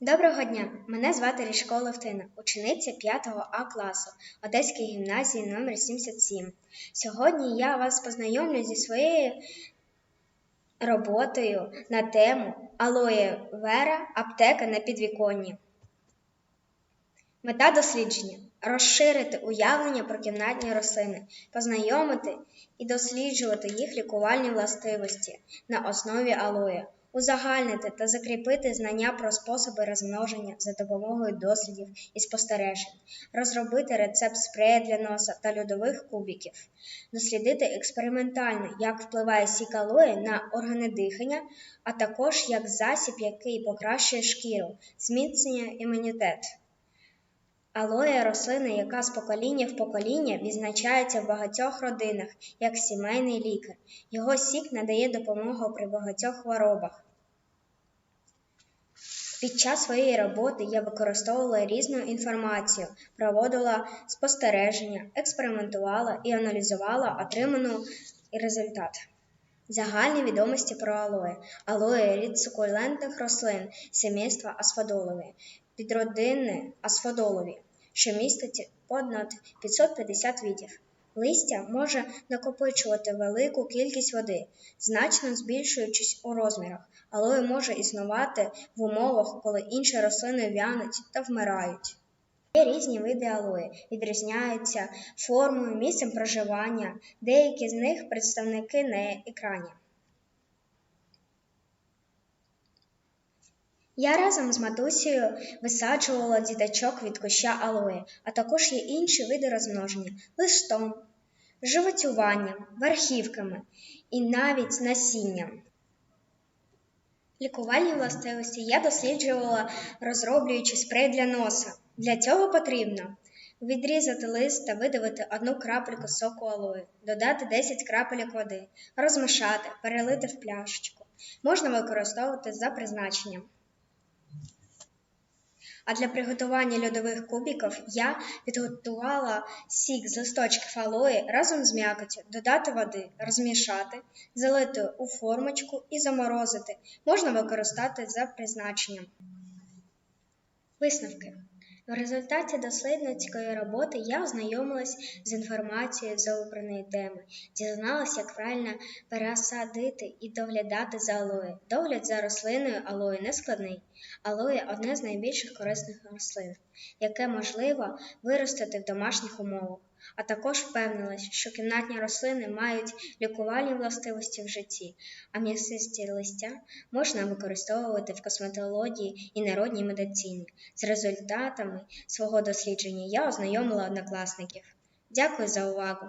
Доброго дня! Мене звати Ріжко Левтина, учениця 5 А класу Одеської гімназії номер 77. Сьогодні я вас познайомлю зі своєю роботою на тему Алоє Вера аптека на підвіконні. Мета дослідження розширити уявлення про кімнатні рослини, познайомити і досліджувати їх лікувальні властивості на основі алоє, узагальнити та закріпити знання про способи розмноження за допомогою дослідів і спостережень, розробити рецепт спрея для носа та льодових кубиків, дослідити експериментально, як впливає сік алої на органи дихання, а також як засіб, який покращує шкіру, зміцнює імунітет. Алоє рослина, яка з покоління в покоління відзначається в багатьох родинах як сімейний лікар. Його сік надає допомогу при багатьох хворобах. Під час своєї роботи я використовувала різну інформацію, проводила спостереження, експериментувала і аналізувала отриману результат. Загальні відомості про алоє. Алоє рід сукулентних рослин сімейства асфадолові, підродини асфадолові, що містить понад 550 видів. Листя може накопичувати велику кількість води, значно збільшуючись у розмірах, алоє може існувати в умовах, коли інші рослини в'януть та вмирають. Є різні види алої, відрізняються формою, місцем проживання, деякі з них представники на екрані. Я разом з матусею висаджувала діточок від куща алої, а також є інші види розмноження листом, животюванням, верхівками і навіть насінням. Лікувальні властивості я досліджувала, розроблюючи спрей для носа. Для цього потрібно відрізати лист та видавити одну крапельку соку алої, додати 10 крапелек води, розмішати, перелити в пляшечку. Можна використовувати за призначенням. А для приготування льодових кубиків я підготувала сік з листочків алої разом з м'якоттю, додати води, розмішати, залити у формочку і заморозити. Можна використати за призначенням. Висновки. В результаті дослідницької роботи я ознайомилась з інформацією з обраної теми, дізналася, як правильно пересадити і доглядати за алоє. Догляд за рослиною алої не складний. Алоє одне з найбільших корисних рослин, яке можливо виростити в домашніх умовах. А також впевнилась, що кімнатні рослини мають лікувальні властивості в житті, а м'ясисті листя можна використовувати в косметології і народній медицині. З результатами свого дослідження я ознайомила однокласників. Дякую за увагу!